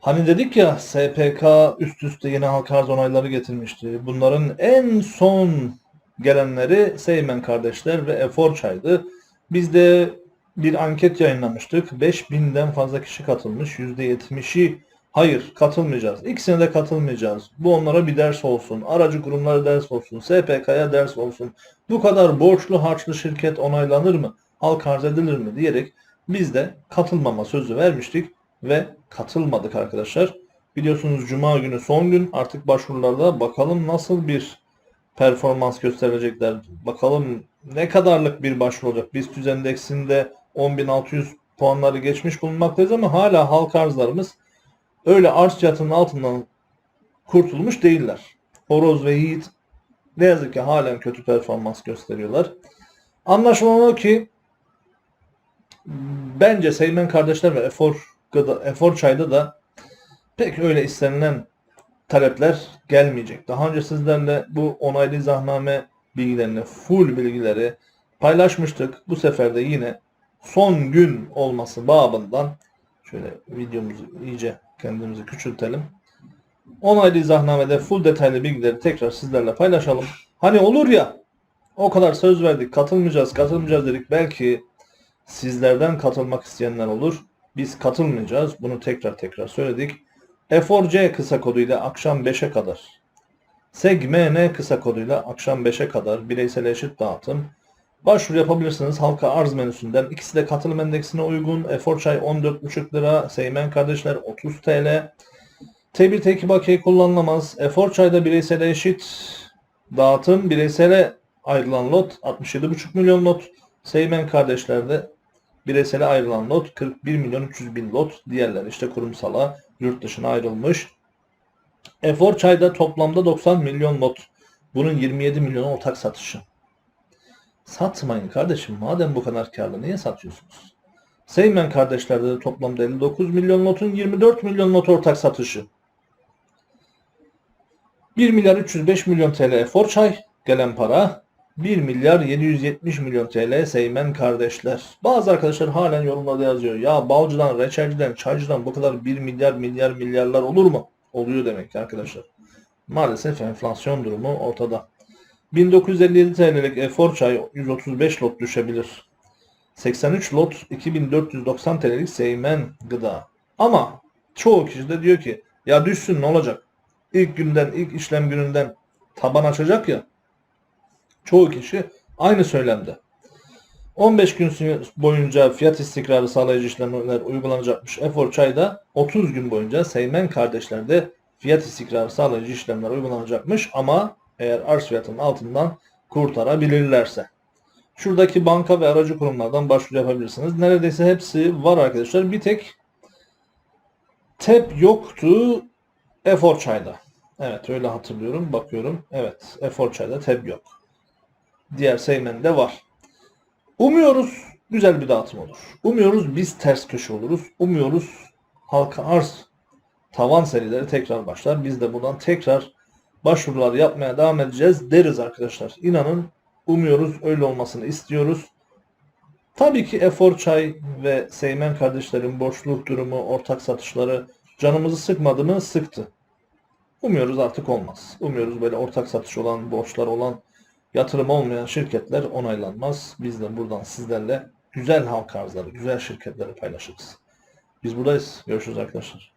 Hani dedik ya SPK üst üste yeni halka arz onayları getirmişti. Bunların en son gelenleri Seymen kardeşler ve Efor Çay'dı. Biz de bir anket yayınlamıştık. 5000'den fazla kişi katılmış. %70'i hayır katılmayacağız. İkisine de katılmayacağız. Bu onlara bir ders olsun. Aracı kurumlara ders olsun. SPK'ya ders olsun. Bu kadar borçlu harçlı şirket onaylanır mı? Halk arz edilir mi? diyerek biz de katılmama sözü vermiştik ve katılmadık arkadaşlar. Biliyorsunuz Cuma günü son gün artık başvurularda bakalım nasıl bir performans gösterecekler. Bakalım ne kadarlık bir başvuru olacak. BIST endeksinde 10.600 puanları geçmiş bulunmaktayız ama hala halk arzlarımız öyle arz fiyatının altından kurtulmuş değiller. Horoz ve Yiğit ne yazık ki halen kötü performans gösteriyorlar. Anlaşılan o ki bence Seymen kardeşler ve Efor, Efor Çay'da da pek öyle istenilen talepler gelmeyecek. Daha önce sizlerle bu onaylı izahname bilgilerini, full bilgileri paylaşmıştık. Bu sefer de yine son gün olması babından şöyle videomuzu iyice kendimizi küçültelim. Onaylı izahnamede full detaylı bilgileri tekrar sizlerle paylaşalım. Hani olur ya o kadar söz verdik katılmayacağız katılmayacağız dedik belki sizlerden katılmak isteyenler olur. Biz katılmayacağız. Bunu tekrar tekrar söyledik. F4C kısa koduyla akşam 5'e kadar. SEGMN kısa koduyla akşam 5'e kadar bireysel eşit dağıtım. Başvuru yapabilirsiniz halka arz menüsünden. İkisi de katılım endeksine uygun. Efor çay 14,5 lira. Seymen kardeşler 30 TL. T1 T2 bakiye kullanılamaz. Efor çayda bireysel eşit dağıtım. Bireysele ayrılan lot 67,5 milyon lot. Seymen kardeşlerde bireysele ayrılan lot 41 milyon 300 bin lot. Diğerler işte kurumsala yurt dışına ayrılmış. Efor çayda toplamda 90 milyon lot. Bunun 27 milyon ortak satışı. Satmayın kardeşim. Madem bu kadar karlı niye satıyorsunuz? Seymen kardeşlerde de toplamda 59 milyon lotun 24 milyon lot ortak satışı. 1 milyar 305 milyon TL efor çay gelen para. 1 milyar 770 milyon TL Seymen kardeşler. Bazı arkadaşlar halen yorumlarda yazıyor. Ya balcıdan, reçelciden, çaycıdan bu kadar 1 milyar milyar milyarlar olur mu? Oluyor demek ki arkadaşlar. Maalesef enflasyon durumu ortada. 1957 TL'lik efor çay 135 lot düşebilir. 83 lot 2490 TL'lik Seymen gıda. Ama çoğu kişi de diyor ki ya düşsün ne olacak? İlk günden, ilk işlem gününden taban açacak ya. Çoğu kişi aynı söylemde. 15 gün boyunca fiyat istikrarı sağlayıcı işlemler uygulanacakmış. Efor Çay'da 30 gün boyunca Seymen kardeşlerde fiyat istikrarı sağlayıcı işlemler uygulanacakmış ama eğer arz fiyatının altından kurtarabilirlerse. Şuradaki banka ve aracı kurumlardan başvuru yapabilirsiniz. Neredeyse hepsi var arkadaşlar. Bir tek TEP yoktu Efor Çay'da. Evet öyle hatırlıyorum. Bakıyorum. Evet Efor Çay'da TEP yok. Diğer Seymen'de var. Umuyoruz güzel bir dağıtım olur. Umuyoruz biz ters köşe oluruz. Umuyoruz halka arz tavan serileri tekrar başlar. Biz de buradan tekrar başvurular yapmaya devam edeceğiz deriz arkadaşlar. İnanın umuyoruz öyle olmasını istiyoruz. Tabii ki Efor Çay ve Seymen kardeşlerin borçluluk durumu, ortak satışları canımızı sıkmadı mı? Sıktı. Umuyoruz artık olmaz. Umuyoruz böyle ortak satış olan, borçlar olan, yatırım olmayan şirketler onaylanmaz. Biz de buradan sizlerle güzel halk arzları, güzel şirketleri paylaşırız. Biz buradayız. Görüşürüz arkadaşlar.